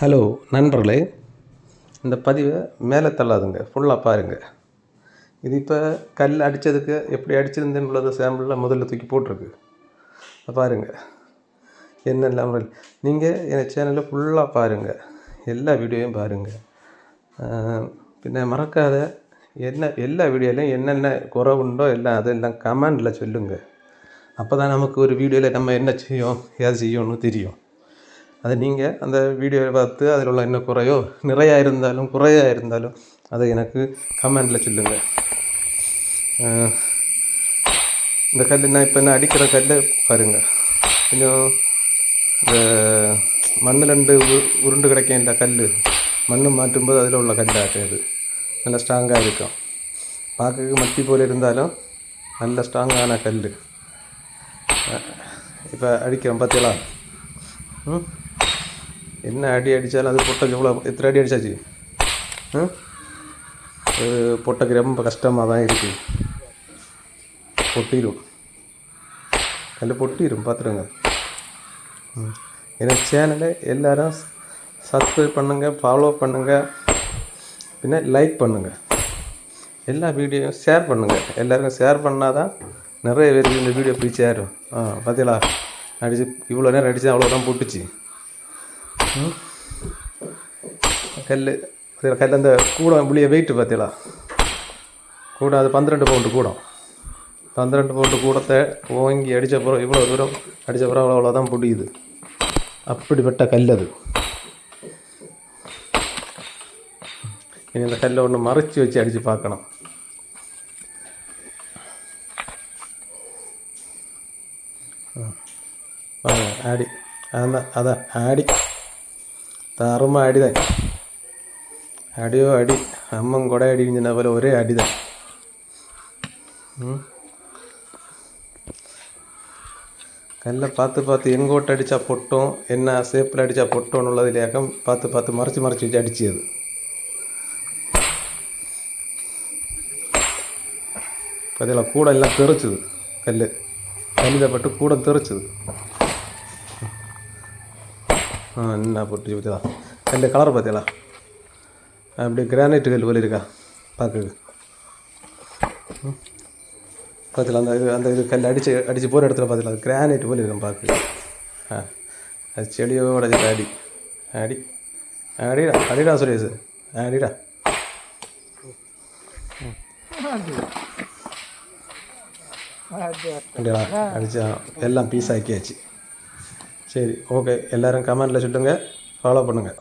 Hello நண்பர்களே. இந்த பதிவை மேலே தள்ளாதுங்க ஃபுல்லாக பாருங்கள் இது இப்போ கல் அடித்ததுக்கு எப்படி அடிச்சிருந்தேன்னு உள்ளது சாம்பிளில் முதல்ல தூக்கி போட்டிருக்கு. அதை பாருங்கள் என்னெல்லாம் நீங்கள் என் சேனலில் ஃபுல்லாக பாருங்கள் எல்லா வீடியோவையும் பாருங்கள் பின்ன மறக்காத என்ன எல்லா வீடியோலையும் என்னென்ன குறவுண்டோ எல்லாம் அதெல்லாம் கமெண்டில் சொல்லுங்கள் அப்போ தான் நமக்கு ஒரு வீடியோவில் நம்ம என்ன செய்யும் ஏது செய்யணும்னு தெரியும். அதை நீங்கள் அந்த வீடியோவை பார்த்து அதில் உள்ள என்ன குறையோ நிறையா இருந்தாலும் குறையாக இருந்தாலும் அதை எனக்கு கமெண்டில் சொல்லுங்கள் இந்த கல் நான் இப்போ என்ன அடிக்கிற கல் பாருங்கள் கொஞ்சம் இந்த மண்ணில் ரெண்டு உரு உருண்டு கிடைக்கும் இந்த கல் மண் மாற்றும்போது அதில் உள்ள கல்லாட்டம் அது. நல்லா ஸ்ட்ராங்காக இருக்கும். பார்க்க மட்டி போல் இருந்தாலும் நல்ல ஸ்ட்ராங்கான கல் இப்போ அடிக்கிறோம் பார்த்தீங்களா ம்? என்ன அடி அடித்தாலும் அது பொட்டைக்கு எவ்வளோ எத்தனை அடி அடித்தாச்சு ம் அது பொட்டைக்கு ரொம்ப கஷ்டமாக தான் இருக்குது பொட்டிடும் கல் பொட்டிடும் பார்த்துருங்க ம். சேனலை எல்லோரும் சப்ஸ்கிரைப் பண்ணுங்கள் ஃபாலோ பண்ணுங்கள் பின்ன லைக் பண்ணுங்கள் எல்லா வீடியோவும் ஷேர் பண்ணுங்கள் எல்லாருக்கும் ஷேர் பண்ணால் தான் நிறைய பேருக்கு இந்த வீடியோ போய் சேரும். ஆ பார்த்தீங்களா அடிச்சு இவ்வளோ நேரம் அடித்தா அவ்வளோதான் போட்டுச்சு. கல் கல் அந்த கூடம் புளிய வெயிட்டு பார்த்தீங்களா கூடம் அது பன்னிரெண்டு பவுண்டு கூடம் பன்னிரெண்டு பவுண்டு கூடத்தை ஓங்கி அடித்த பிறகு இவ்வளோ தூரம் அடித்த பிறகு அவ்வளோ அவ்வளோதான் பிடிக்குது அப்படிப்பட்ட கல் அது இனி இந்த கல்லை ஒன்று மறைச்சி வச்சு அடித்து பார்க்கணும் ஆடி அதான் அதான் ஆடி തറുമ അടി തന്നെ അടിയോ അടി അമ്മം കുട അടി കഴിഞ്ഞ പോലെ ഒരേ അടി തന്നെ കല്ല பார்த்து பார்த்து எங்கோட்டு அடித்தா பொட்டும் என்ன சேப்பில் அடித்தா பொட்டோன்னுள்ளதிலேக்கம் பார்த்து பார்த்து மறைச்சி மறைச்சி வச்சு அடிச்சது பார்த்தீங்களா கூட எல்லாம் தெறிச்சுது கல் கல்லிதப்பட்டு கூட தெறிச்சுது ஆ என்ன போட்டு பார்த்தீங்களா கல் கலர் பார்த்தீங்களா அப்படி கிரானைட் கல் போல இருக்கா? பார்க்குது பார்த்தீங்களா அந்த இது அந்த இது கல் அடித்து அடித்து போகிற இடத்துல பார்த்தீங்களா கிரானைட் போல இருக்கும் பார்க்கு. ஆ அது செடியோட அடி. அடி. அடிடா அடிடா சுரேஷ். அடிடா. அடிச்சா எல்லாம் பீஸ் ஆக்கியாச்சு சரி ஓகே எல்லோரும் கமெண்டில் சொல்லுங்கள் ஃபாலோ பண்ணுங்கள்